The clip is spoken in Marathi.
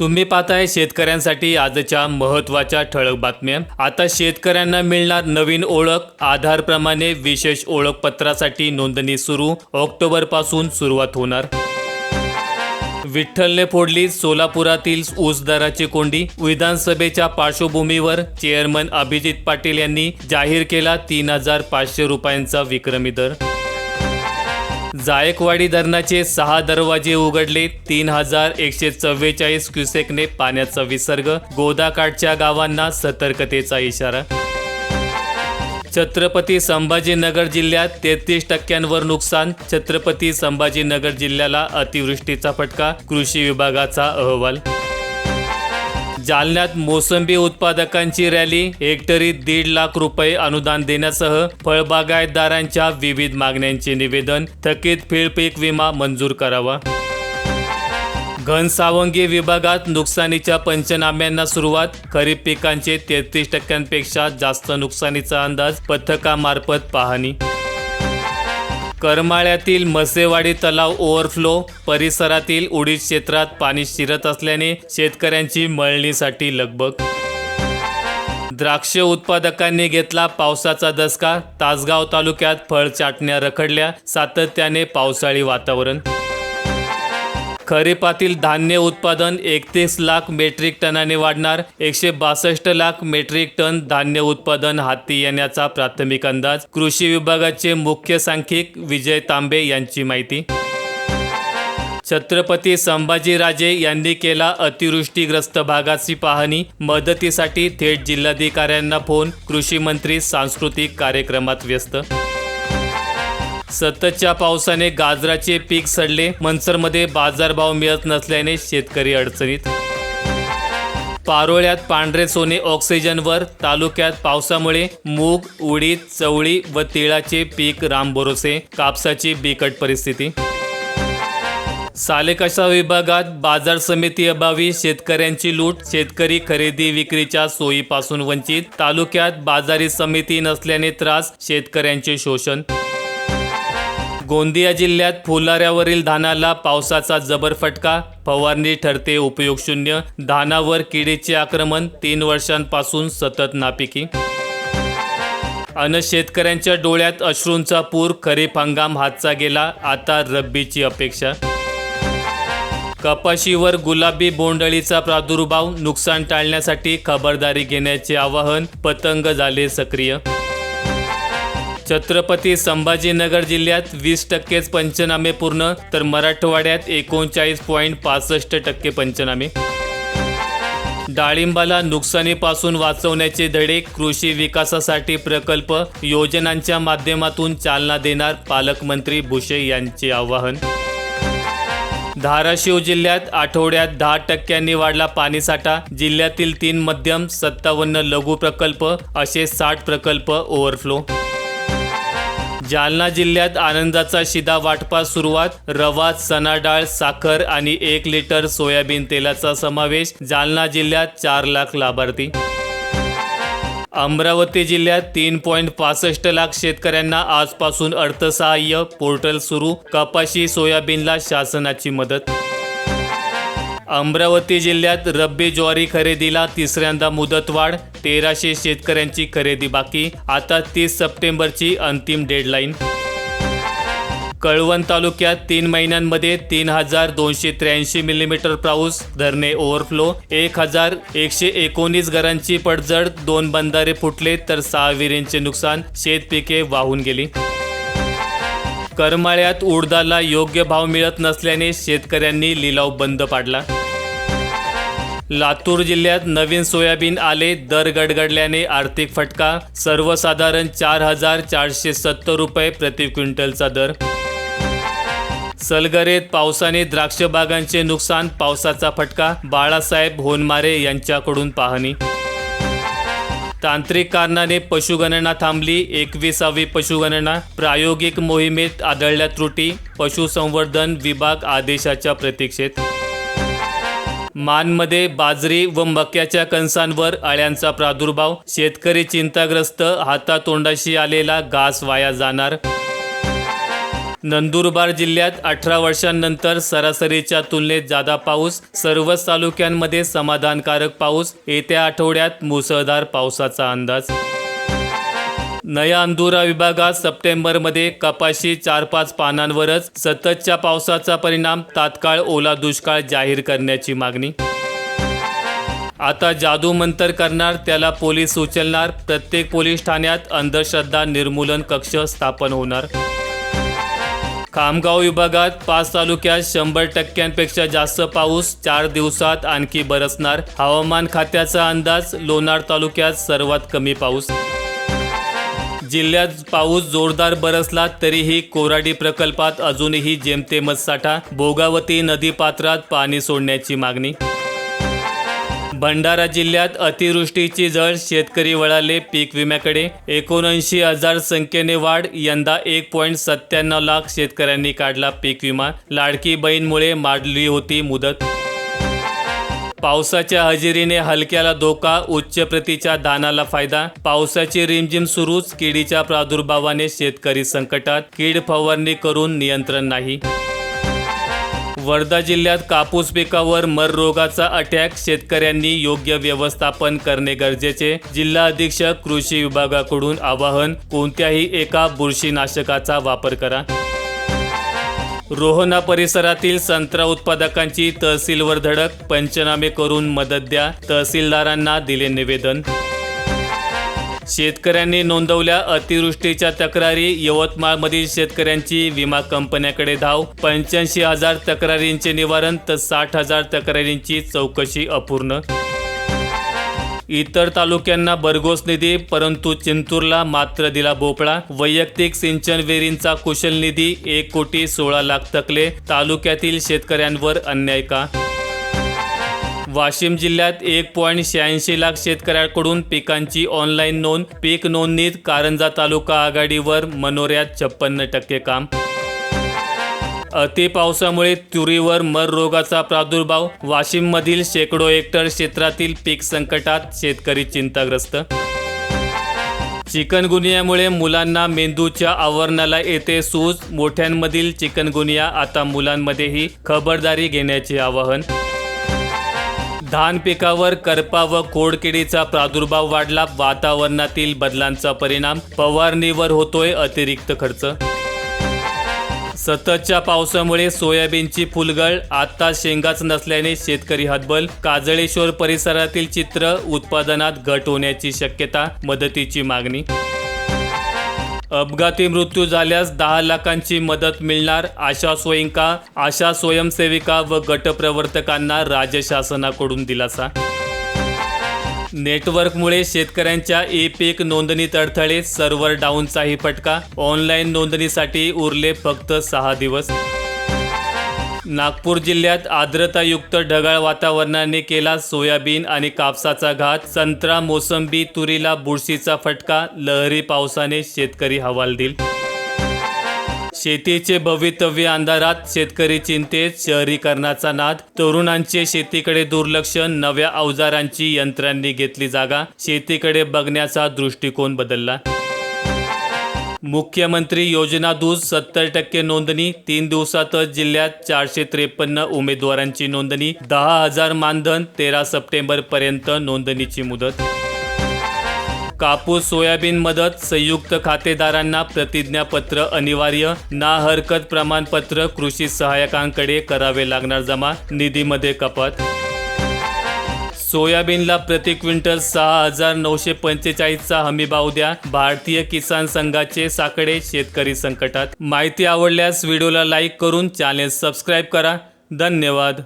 तुम्ही पाहताय शेतकऱ्यांसाठी आजच्या महत्त्वाच्या ठळक बातम्या. आता शेतकऱ्यांना मिळणार नवीन ओळख आधार प्रमाणे विशेष ओळखपत्रासाठी नोंदणी सुरू ऑक्टोबरपासून सुरुवात होणार. विठ्ठलने फोडली सोलापुरातील ऊस दराची कोंडी. विधानसभेच्या पार्श्वभूमीवर चेअरमन अभिजित पाटील यांनी जाहीर केला तीन हजार पाचशे रुपयांचा विक्रमी दर. जायकवाडी धरणाचे सहा दरवाजे उघडले. तीन हजार एकशे चव्वेचाळीस क्युसेकने पाण्याचा विसर्ग. गोदाकाठच्या गावांना सतर्कतेचा इशारा. छत्रपती संभाजीनगर जिल्ह्यात तेहतीस टक्क्यांवर नुकसान. छत्रपती संभाजीनगर जिल्ह्याला अतिवृष्टीचा फटका. कृषी विभागाचा अहवाल. जालन्यात मोसंबी उत्पादकांची रॅली हेक्टरी दीड लाख रुपये अनुदान देण्यासह फळबागायतदारांच्या विविध मागण्यांचे निवेदन थकीत पीक विमा मंजूर करावा. घनसावंगी विभागात नुकसानीच्या पंचनाम्यांना सुरुवात खरीप पिकांचे तेहतीस टक्क्यांपेक्षा जास्त नुकसानीचा अंदाज पथकामार्फत पाहणी करमाळ्यातील मसेवाडी तलाव ओव्हरफ्लो परिसरातील उडीद क्षेत्रात पाणी शिरत असल्याने शेतकऱ्यांची मळणीसाठी लगबग. द्राक्ष उत्पादकांनी घेतला पावसाचा दसका तासगाव तालुक्यात फळ चाटण्या रखडल्या सातत्याने पावसाळी वातावरण. खरीपातील धान्य उत्पादन एकतीस लाख मेट्रिक टनाने वाढणार एकशे बासष्ट लाख मेट्रिक टन धान्य उत्पादन हाती येण्याचा प्राथमिक अंदाज. कृषी विभागाचे मुख्य सांख्यिक विजय तांबे यांची माहिती. छत्रपती संभाजीराजे यांनी केला अतिवृष्टीग्रस्त भागाची पाहणी. मदतीसाठी थेट जिल्हाधिकाऱ्यांना फोन कृषी मंत्री सांस्कृतिक कार्यक्रमात व्यस्त सततच्या पावसाने गाजराचे पीक सडले. मनसरमध्ये बाजारभाव मिळत नसल्याने शेतकरी अडचणीत. पारोळ्यात पांढरे सोने ऑक्सिजनवर तालुक्यात पावसामुळे मूग उडीद चवळी व तिळाचे पीक रामभरोसे कापसाची बिकट परिस्थिती. सालेकसा विभागात बाजार समिती अभावी शेतकऱ्यांची लूट शेतकरी खरेदी विक्रीच्या सोयीपासून वंचित. तालुक्यात बाजारी समिती नसल्याने त्रास शेतकऱ्यांचे शोषण. गोंदिया जिल्ह्यात फुलाऱ्यावरील धानाला पावसाचा जबर फटका फवारणी ठरते उपयोग शून्य धानावर किडीचे आक्रमण तीन वर्षांपासून सतत नापिकी. अन शेतकऱ्यांच्या डोळ्यात अश्रूंचा पूर खरीप हंगाम हातचा गेला आता रब्बीची अपेक्षा. कपाशीवर गुलाबी बोंडअळीचा प्रादुर्भाव नुकसान टाळण्यासाठी खबरदारी घेण्याचे आवाहन पतंग झाले सक्रिय. छत्रपती संभाजीनगर जिल्ह्यात वीस टक्केच पंचनामे पूर्ण तर मराठवाड्यात एकोणचाळीस पॉईंट पासष्ट टक्के पंचनामे. डाळिंबाला नुकसानीपासून वाचवण्याचे धडे कृषी विकासासाठी प्रकल्प योजनांच्या माध्यमातून चालना देणार पालकमंत्री भुसे यांचे आवाहन. धाराशिव जिल्ह्यात आठवड्यात दहा टक्क्यांनी वाढला पाणीसाठा जिल्ह्यातील तीन मध्यम सत्तावन्न लघु प्रकल्प असे साठ प्रकल्प ओव्हरफ्लो जालना जिल्ह्यात आनंदाचा शिदा वाटपास सुरुवात रवा चना डाळ साखर आणि एक लिटर सोयाबीन तेलाचा समावेश जालना जिल्ह्यात चार लाख लाभार्थी. अमरावती जिल्ह्यात तीन पॉईंट पासष्ट लाख शेतकऱ्यांना आजपासून अर्थसहाय्य पोर्टल सुरू कपाशी सोयाबीनला शासनाची मदत. अमरावती जिल्ह्यात रब्बी ज्वारी खरेदीला तिसऱ्यांदा मुदतवाढ तेराशे शेतकऱ्यांची खरेदी बाकी. आता तीस सप्टेंबरची अंतिम डेडलाईन. कळवण तालुक्यात तीन महिन्यांमध्ये तीन हजार दोनशे त्र्याऐंशी मिलीमीटर पाऊस धरणे ओव्हरफ्लो एक हजार एकशे एकोणीस घरांची पडझड दोन बंधारे फुटले तर सहा विहिरींचे नुकसान शेतपिके वाहून गेली. करमाळ्यात उडदाला योग्य भाव मिळत नसल्याने शेतकऱ्यांनी लिलाव बंद पाडला. लातूर जिल्ह्यात नवीन सोयाबीन आले दर गडगडल्याने आर्थिक फटका. सर्वसाधारण चार हजार चारशे सत्तर रुपये प्रति क्विंटलचा दर. सलगरेत पावसाने द्राक्ष बागांचे नुकसान पावसाचा फटका बाळासाहेब होनमारे यांच्याकडून पाहणी. तांत्रिक कारणाने पशुगणना थांबली एकविसावी पशुगणना प्रायोगिक मोहिमेत आढळल्या त्रुटी पशुसंवर्धन विभाग आदेशाच्या प्रतीक्षेत. मानमध्ये बाजरी व मक्याच्या कणसांवर अळ्यांचा प्रादुर्भाव. शेतकरी चिंताग्रस्त हातातोंडाशी आलेला घास वाया जाणार. नंदुरबार जिल्ह्यात अठरा वर्षांनंतर सरासरीच्या तुलनेत जादा पाऊस सर्वच तालुक्यांमध्ये समाधानकारक पाऊस येत्या आठवड्यात मुसळधार पावसाचा अंदाज. नया अंदुरा विभागात सप्टेंबरमध्ये कपाशी चार पाच पानांवरच सततच्या पावसाचा परिणाम तात्काळ ओला दुष्काळ जाहीर करण्याची मागणी. आता जादू मंतर करणार त्याला पोलीस उचलणार प्रत्येक पोलीस ठाण्यात अंधश्रद्धा निर्मूलन कक्ष स्थापन होणार. खामगाव विभागात पाच तालुक्यात शंभर टक्क्यांपेक्षा जास्त पाऊस चार दिवसात आणखी बरसणार. हवामान खात्याचा अंदाज लोणार तालुक्यात सर्वात कमी पाऊस. जिल्ह्यात पाऊस जोरदार बरसला तरीही कोराडी प्रकल्पात अजूनही जेमतेमच साठा भोगावती नदी पात्रात पाणी सोडण्याची मागणी. भंडारा जिल्ह्यात अतिवृष्टीची जळ शेतकरी वळाले पीक विम्याकडे. एकोणऐंशी हजार संख्येने वाढ यंदा एक पॉईंट सत्त्याण्णव लाख शेतकऱ्यांनी काढला पीक विमा. लाडकी बहीणमुळे माडली होती मुदत. पावसाच्या हजेरीने हलक्याला धोका उच्च प्रतीच्या धानाला फायदा. पावसाची रिमझिम सुरूच किडीच्या प्रादुर्भावाने शेतकरी संकटात कीड फवारणी करून नियंत्रण नाही. वर्धा जिल्ह्यात कापूस पिकावर मर रोगाचा अटॅक शेतकऱ्यांनी योग्य व्यवस्थापन करणे गरजेचे. जिल्हा अधीक्षक कृषी विभागाकडून आवाहन कोणत्याही एका बुरशीनाशकाचा वापर करा. रोहना परिसरातील संत्रा उत्पादकांची तहसीलवर धडक पंचनामे करून मदत द्या तहसीलदारांना दिले निवेदन. शेतकऱ्यांनी नोंदवल्या अतिवृष्टीच्या तक्रारी यवतमाळमधील शेतकऱ्यांची विमा कंपन्याकडे धाव. पंच्याऐंशी हजार तक्रारींचे निवारण तर साठ हजार तक्रारींची चौकशी अपूर्ण. इतर तालुक्यांना बरगोस निधी परंतु चिंतूरला मात्र दिला भोपळा. वैयक्तिक सिंचन विहिरींचा कुशल निधी एक कोटी सोळा लाख तकले तालुक्यातील शेतकऱ्यांवर अन्याय का? वाशिम जिल्ह्यात एक पॉईंट शहाऐंशी लाख शेतकऱ्यांकडून पिकांची ऑनलाईन नोंद. पीक नोंदणीत कारंजा तालुका आघाडीवर मनोऱ्यात छप्पन्न टक्के काम. अति पावसामुळे तुरीवर मर रोगाचा प्रादुर्भाव. वाशिममधील शेकडो हेक्टर क्षेत्रातील पीक संकटात शेतकरी चिंताग्रस्त. चिकनगुनियामुळे मुलांना मेंदूच्या आवरणाला येते सूज. मोठ्यांमधील चिकनगुनिया आता मुलांमध्येही खबरदारी घेण्याचे आवाहन. धान पिकावर करपा व खोडकिडीचा प्रादुर्भाव वाढला. वातावरणातील बदलांचा परिणाम. फवारणीवर होतोय अतिरिक्त खर्च. सततच्या पावसामुळे सोयाबीनची फुलगळ आता शेंगाच नसल्याने शेतकरी हतबल. काजळेश्वर परिसरातील चित्र उत्पादनात घट होण्याची शक्यता मदतीची मागणी. अपघाती मृत्यू झाल्यास दहा लाखांची मदत मिळणार आशा स्वयंका आशा स्वयंसेविका व गटप्रवर्तकांना राज्य शासनाकडून दिलासा. नेटवर्कमुळे शेतकऱ्यांच्या ई पीक नोंदणीत अडथळे सर्व्हर डाऊनचाही फटका ऑनलाईन नोंदणीसाठी उरले फक्त सहा दिवस. नागपूर जिल्ह्यात आर्द्रतायुक्त ढगाळ वातावरणाने केला सोयाबीन आणि कापसाचा घात संत्रा मोसंबी तुरीला बुरशीचा फटका लहरी पावसाने शेतकरी हवालदिल शेतीचे भवितव्य अंधारात शेतकरी चिंतेत शहरीकरणाचा नाद. तरुणांचे शेतीकडे दुर्लक्ष नव्या अवजारांची यंत्रांनी घेतली जागा. शेतीकडे बघण्याचा दृष्टिकोन बदलला. मुख्यमंत्री योजना दूध सत्तर टक्के नोंदणी. तीन दिवसातच जिल्ह्यात चारशे त्रेपन्न उमेदवारांची नोंदणी. दहा हजार मानधन तेरा सप्टेंबर पर्यंत नोंदणीची मुदत. कापूस सोयाबीन मदत संयुक्त खातेदारांना प्रतिज्ञापत्र अनिवार्य ना हरकत प्रमाणपत्र कृषी सहाय्यकांकडे करावे लागणार जमा निधीमध्ये कपात. सोयाबीनला प्रति क्विंटल सहा हजार नऊशे पंचेचाळीसचा हमीभाव द्या भारतीय किसान संघाचे साकडे शेतकरी संकटात. माहिती आवडल्यास व्हिडिओला लाईक करून चॅनेल सबस्क्राईब करा. धन्यवाद.